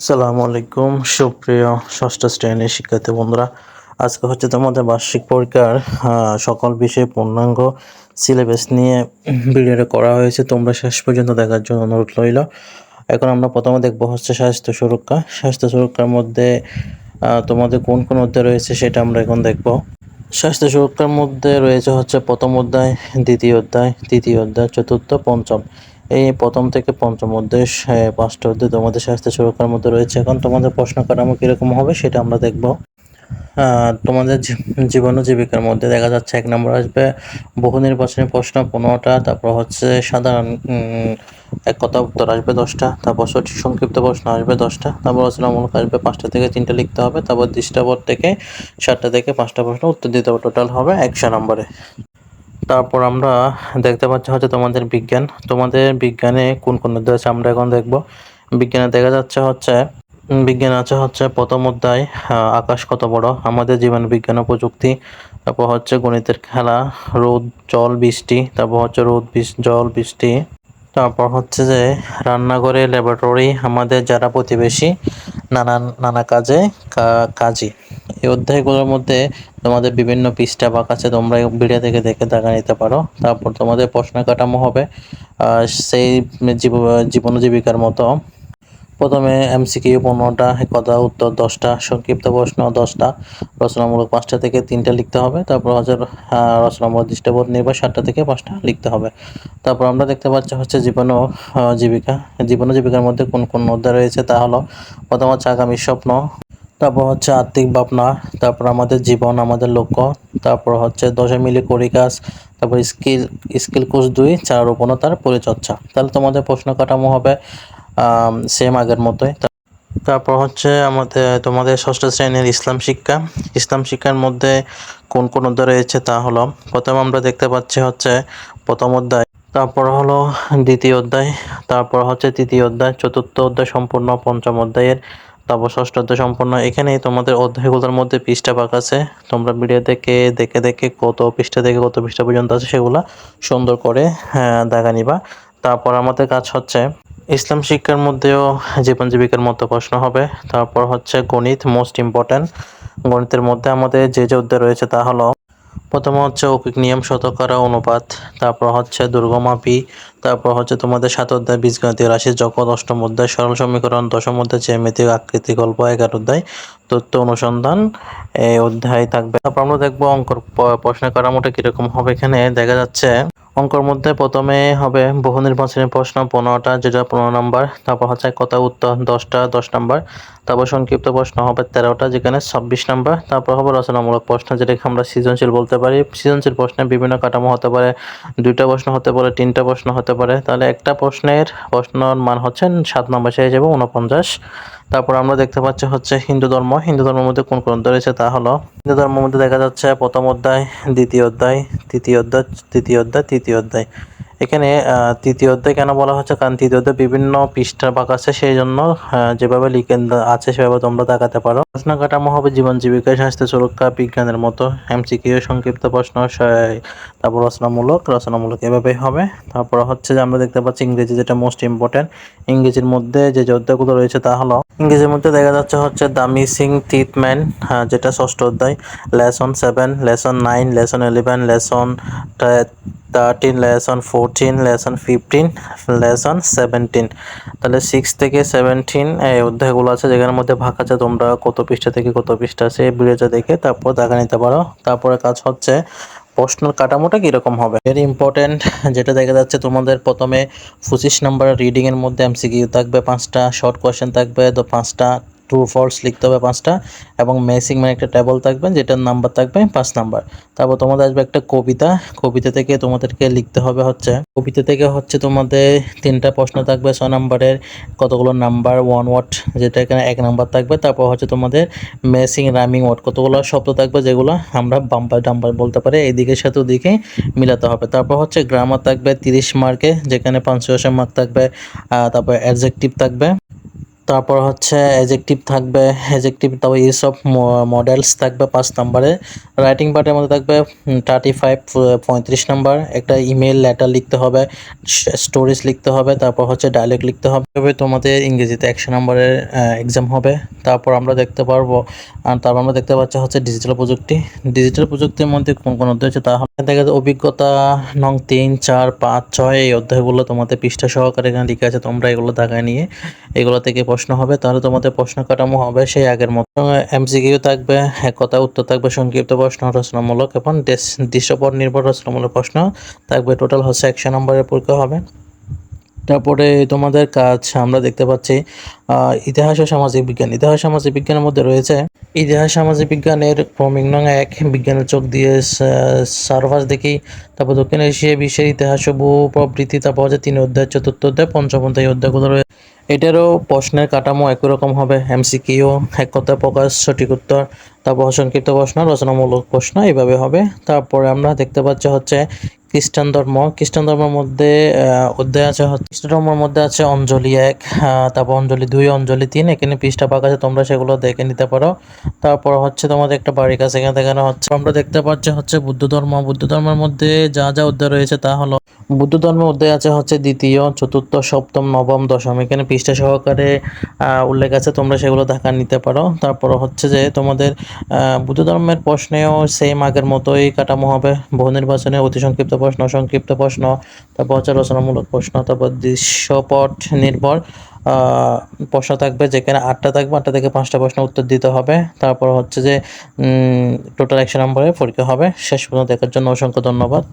আসসালামু আলাইকুম, সুপ্রিয় ষষ্ঠ শ্রেণির শিক্ষার্থী বন্ধুরা। আজকে হচ্ছে তোমাদের বার্ষিক পরীক্ষার সকল বিষয়ে পূর্ণাঙ্গ সিলেবাস নিয়ে ভিডিওটা করা হয়েছে। তোমরা শেষ পর্যন্ত দেখার জন্য অনুরোধ রইল। এখন আমরা প্রথমে দেখব হচ্ছে স্বাস্থ্য সুরক্ষা। স্বাস্থ্য সুরক্ষার মধ্যে তোমাদের কোন কোন অধ্যায় রয়েছে সেটা আমরা এখন দেখব। স্বাস্থ্য সুরক্ষার মধ্যে রয়েছে হচ্ছে প্রথম অধ্যায়, দ্বিতীয় অধ্যায়, তৃতীয় অধ্যায়, চতুর্থ, পঞ্চম। এই প্রথম থেকে পঞ্চম অধ্যায় পাঁচটা অধ্যায় তোমাদের স্বাস্থ্য সুরক্ষার মধ্যে রয়েছে। এখন তোমাদের প্রশ্ন কাঠামো কীরকম হবে সেটা আমরা দেখব। তোমাদের জীবন জীবিকার মধ্যে দেখা যাচ্ছে এক নম্বর আসবে, বহু নির্বাচনী প্রশ্ন পনেরোটা, তারপর হচ্ছে সাধারণ এক কথা উত্তর আসবে দশটা, তারপর সংক্ষিপ্ত প্রশ্ন আসবে দশটা, তারপর রচনামূলক আসবে পাঁচটা থেকে তিনটা লিখতে হবে, তারপর দৃষ্টাপট থেকে সাতটা থেকে পাঁচটা প্রশ্ন উত্তর দিতে হবে টোটাল হবে একশো নম্বরে। তারপর আমরা দেখতে পাচ্ছি হচ্ছে তোমাদের বিজ্ঞান। তোমাদের বিজ্ঞানে কোন কোন অধ্যায় আছে আমরা এখন দেখব। বিজ্ঞানে দেখা যাচ্ছে হচ্ছে বিজ্ঞান আছে হচ্ছে প্রথম অধ্যায় আকাশ কত বড়? আমাদের জীবন বিজ্ঞান ও প্রযুক্তি, তারপর হচ্ছে গণিতের খেলা, রোদ, জল, বৃষ্টি, তারপর হচ্ছে রোদ জল, বৃষ্টি, তারপর হচ্ছে যে রান্নাঘরে ল্যাবরেটরি আমাদের যারা প্রতিবেশী নানান, নানা কাজে কাজী এই অধ্যায়গুলোর মধ্যে তোমাদের বিভিন্ন পৃষ্ঠা বাঁক আছে তোমরা ভিডিও থেকে দেখে, দেখা নিতে পারো। তারপর তোমাদের প্রশ্ন কাঠামো হবে সেই জীব- জীবন জীবিকার মতো প্রথমে এমসিকিউ পনেরোটা কথা উত্তর দশটা, সংক্ষিপ্ত প্রশ্ন দশটা, রচনামূলক পাঁচটা থেকে তিনটা লিখতে হবে। তারপর হচ্ছে রচনামূলক দৃষ্টাবোধ নির্ভর সাতটা থেকে পাঁচটা লিখতে হবে। তারপর আমরা দেখতে পাচ্ছি হচ্ছে জীবন জীবিকা। জীবন জীবিকার মধ্যে কোন কোন অধ্যায় রয়েছে তা হলো প্রথম হচ্ছে আগামী স্বপ্ন, তারপর হচ্ছে আর্থিক ভাবনা, তারপর আমাদের জীবন, আমাদের লক্ষ্য, তারপর হচ্ছে দশে মিলে করি কাজ তারপর স্কিল স্কিল কোর্স দুই, চার রোপণতার পরিচর্যা। তাহলে তোমাদের প্রশ্ন কাঠামো হবে সেম আগের মতোই। তারপর হচ্ছে আমাদের তোমাদের ষষ্ঠ শ্রেণির ইসলাম শিক্ষা। ইসলাম শিক্ষার মধ্যে কোন কোন অধ্যায় রয়েছে তা হলো প্রথম আমরা দেখতে পাচ্ছি হচ্ছে প্রথম অধ্যায় তারপর হলো দ্বিতীয় অধ্যায় তারপর হচ্ছে তৃতীয় অধ্যায় চতুর্থ অধ্যায় সম্পূর্ণ পঞ্চম অধ্যায়ের তারপর ষষ্ঠ অধ্যায় সম্পূর্ণ। এখানেই তোমাদের অধ্যায়গুলোর মধ্যে পৃষ্ঠা পাক আছে। তোমরা ভিডিও দেখে দেখে দেখে কত পৃষ্ঠা থেকে কত পৃষ্ঠা পর্যন্ত আছে সেগুলা সুন্দর করে হ্যাঁ, দেখা নিবা। তারপর আমাদের কাজ হচ্ছে ইসলাম শিক্ষার মধ্যেও জীবন জীবিকার মতো প্রশ্ন হবে। তারপর হচ্ছে গণিত মোস্ট ইম্পর্ট্যান্ট গণিতের মধ্যে আমাদের যে যে অধ্যায় রয়েছে তা হলো, প্রথমে হচ্ছে অপিক নিয়ম, শতকরা অনুপাত, তারপর হচ্ছে দুর্গমাপি তারপর হচ্ছে তোমাদের সাত অধ্যায় বীজগণিত রাশি জগৎ অষ্টম অধ্যায় সরল সমীকরণ, দশম অধ্যায় জ্যামিতিক আকৃতি গল্প, এগারো অধ্যায় তথ্য অনুসন্ধান, এই অধ্যায় থাকবে। তারপর আমরা দেখব অঙ্কর প- প্রশ্নের কাঠামোটা কীরকম হবে এখানে। দেখা যাচ্ছে, অঙ্কর মধ্যে প্রথমে হবে বহু নির্বাচনী প্রশ্ন, পনেরোটা, যেটা পনেরো নাম্বার। তারপর হচ্ছে কথা উত্তর, দশটা, দশ নম্বর। তারপর সংক্ষিপ্ত প্রশ্ন হবে তেরোটা, যেখানে ছাব্বিশ নাম্বার। তারপর হবে রচনামূলক প্রশ্ন যেটাকে আমরা সৃজনশীল বলতে পারি। সৃজনশীল প্রশ্নে বিভিন্ন কাঠামো হতে পারে, দুইটা প্রশ্ন হতে পারে, তিনটা প্রশ্ন হতে পারে। তাহলে একটা প্রশ্নের প্রশ্নর মান হচ্ছেন সাত নম্বর সেরে হিসেবে উনপঞ্চাশ তারপর আমরা দেখতে পাচ্ছি হচ্ছে হিন্দু ধর্ম। হিন্দু ধর্মের মধ্যে কোন অধ্যায় রয়েছে তা হলো, হিন্দু ধর্মের মধ্যে দেখা যাচ্ছে প্রথম অধ্যায়, দ্বিতীয় অধ্যায়, তৃতীয় অধ্যায় তৃতীয় অধ্যায় তৃতীয় অধ্যায়। এখানে তৃতীয় অধ্যায় কেন বলা হচ্ছে? কারণ তৃতীয় অধ্যায় বিভিন্ন পৃষ্ঠা ভাগ আছে, সেই জন্য যেভাবে লিখে আছে, সেভাবে তোমরা দেখাতে পারো। প্রশ্ন কাঠামো হবে জীবন, জীবিকা, স্বাস্থ্য, সুরক্ষা, বিজ্ঞানের মতো। এমসিকিউ, সংক্ষিপ্ত প্রশ্ন তারপর রচনামূলক রচনামূলক এভাবেই হবে। তারপর হচ্ছে যে আমরা দেখতে পাচ্ছি ইংরেজি যেটা মোস্ট ইম্পর্টেন্ট ইংরেজির মধ্যে যে যে অধ্যায়গুলো রয়েছে তা হলো ইংরেজির মধ্যে দেখা যাচ্ছে হচ্ছে দ্য মিসিং ট্রিটমেন্ট যেটা ষষ্ঠ অধ্যায়, lesson seven, lesson nine, lesson eleven, lesson thirteen, lesson fourteen, lesson fifteen, lesson seventeen. তাহলে সিক্স থেকে সেভেন্টিন এই অধ্যায়গুলো আছে, যেখানের মধ্যে ভাগ আছে তোমরা কত পৃষ্ঠা থেকে কত পৃষ্ঠা আছে, এই ভিডিওটা দেখে তারপর দেখা নিতে পারো। তারপরে কাজ হচ্ছে প্রশ্নের কাঠামোটা কীরকম হবে? ভেরি ইম্পর্টেন্ট যেটা দেখা যাচ্ছে তোমাদের প্রথমে পঁচিশ নম্বর রিডিংয়ের মধ্যে এমসিকিউ থাকবে, পাঁচটা শর্ট কোয়েশ্চেন থাকবে, তো পাঁচটা ট্রু ফলস লিখতে হবে পাঁচটা এবং মেসিং মানে একটা টেবল থাকবে, যেটার নাম্বার থাকবে পাঁচ নাম্বার তারপর তোমাদের আসবে একটা কবিতা। কবিতা থেকে তোমাদেরকে লিখতে হবে হচ্ছে, কবিতা থেকে হচ্ছে তোমাদের তিনটা প্রশ্ন থাকবে ছয় নাম্বারের কতগুলো নাম্বার ওয়ান ওয়ার্ড যেটা এখানে এক নাম্বার থাকবে। তারপর হচ্ছে তোমাদের মেসিং রামিং ওয়ার্ড কতগুলো শব্দ থাকবে যেগুলো আমরা বাম্পার ডাম্পার বলতে পারি এদিকের সাথে ওদিকে মিলাতে হবে। তারপর হচ্ছে গ্রামার থাকবে তিরিশ মার্কে যেখানে পাঁচশো মার্ক থাকবে তারপর অ্যাডজেক্টিভ থাকবে। তারপর হচ্ছে এজেক্টিভ থাকবে এজেক্টিভ তারপর ইউজ অফ মডেলস থাকবে পাঁচ নম্বরে রাইটিং পার্টের মধ্যে থাকবে থার্টি ফাইভ পঁয়ত্রিশ নাম্বার একটা ইমেল লেটার লিখতে হবে স্টোরিজ লিখতে হবে, তারপর হচ্ছে ডায়লগ লিখতে হবে। তোমাদের ইংরেজিতে একশো নম্বরের এক্সাম হবে। তারপর আমরা দেখতে পারব তারপর আমরা দেখতে পাচ্ছি হচ্ছে ডিজিটাল প্রযুক্তি। ডিজিটাল প্রযুক্তির মধ্যে কোন কোন অধ্যায় হচ্ছে তাহলে দেখা যায় অভিজ্ঞতা নং তিন, চার, পাঁচ, ছয়, এই অধ্যায়গুলো তোমাদের পৃষ্ঠা সহকারে এখানে লিখে আছে, তোমরা এগুলো দাগায় নিয়ে এগুলো থেকে প্রশ্ন হবে, তাহলে তোমাদের প্রশ্ন কাঠামো হবে সেই আগের মতো। এমসিকিউ থাকবে, এক কথা উত্তর থাকবে, সংক্ষিপ্ত প্রশ্ন, রচনামূলক এবং দেশ- দৃশ্যপট নির্ভর রচনামূলক প্রশ্ন থাকবে। টোটাল হচ্ছে একশো নম্বরের পরীক্ষা হবে। তারপরে তোমাদের কাজ আমরা দেখতে পাচ্ছি ইতিহাস ও সামাজিক বিজ্ঞান। ইতিহাস সামাজিক বিজ্ঞানের মধ্যে রয়েছে, ইতিহাস, সামাজিক বিজ্ঞানের ক্রমিক নং এক, বিজ্ঞানের চোখ দিয়ে সার্ভাস দেখি। তারপর দক্ষিণ এশিয়া বিশ্বের ইতিহাস ও ভূ প্রবৃত্তি তারপর হচ্ছে তিন অধ্যায়, চতুর্থ অধ্যায়, পঞ্চম অধ্যায় অধ্যায়গুলো রয়েছে এটারও প্রশ্নের কাঠামো একই রকম হবে। এমসিকিউ এক কথা প্রকাশ, সঠিক উত্তর, তারপর সংক্ষিপ্ত প্রশ্ন, রচনামূলক প্রশ্ন, এইভাবে হবে। তারপরে আমরা দেখতে পাচ্ছি হচ্ছে খ্রিস্টান ধর্ম। খ্রিস্টান ধর্মের মধ্যে অধ্যায় আছে খ্রিস্টান ধর্মের মধ্যে আছে অঞ্জলি এক তারপর অঞ্জলি দুই, অঞ্জলি তিন, এখানে পৃষ্ঠা পাক আছে, তোমরা সেগুলো দেখে নিতে পারো। তারপর হচ্ছে তোমাদের একটা বাড়ি কাছে এখানে দেখানো হচ্ছে, আমরা দেখতে পাচ্ছি হচ্ছে বুদ্ধ ধর্ম। বুদ্ধ ধর্মের মধ্যে যা যা অধ্যায় রয়েছে তা হলো, বুদ্ধ ধর্মের অধ্যায় আছে হচ্ছে দ্বিতীয়, চতুর্থ, সপ্তম, নবম, দশম, এখানে পৃষ্ঠা সহকারে উল্লেখ আছে, তোমরা সেগুলো দেখা নিতে পারো। তারপর হচ্ছে যে তোমাদের বুদ্ধ ধর্মের প্রশ্নেও সেম আগের মতোই কাঠামো হবে, বহু নির্বাচনে অতি সংক্ষিপ্ত প্রশ্ন, সংক্ষিপ্ত প্রশ্ন, তারপর রচনামূলক প্রশ্ন, তারপর দৃশ্যপট নির্ভর প্রশ্ন থাকবে যেখানে আটটা থাকবে, আটটা থেকে পাঁচটা প্রশ্ন উত্তর দিতে হবে। তারপর হচ্ছে যে টোটাল একশো নম্বরে পরীক্ষা হবে। শেষ পর্যন্ত দেখার জন্য অসংখ্য ধন্যবাদ।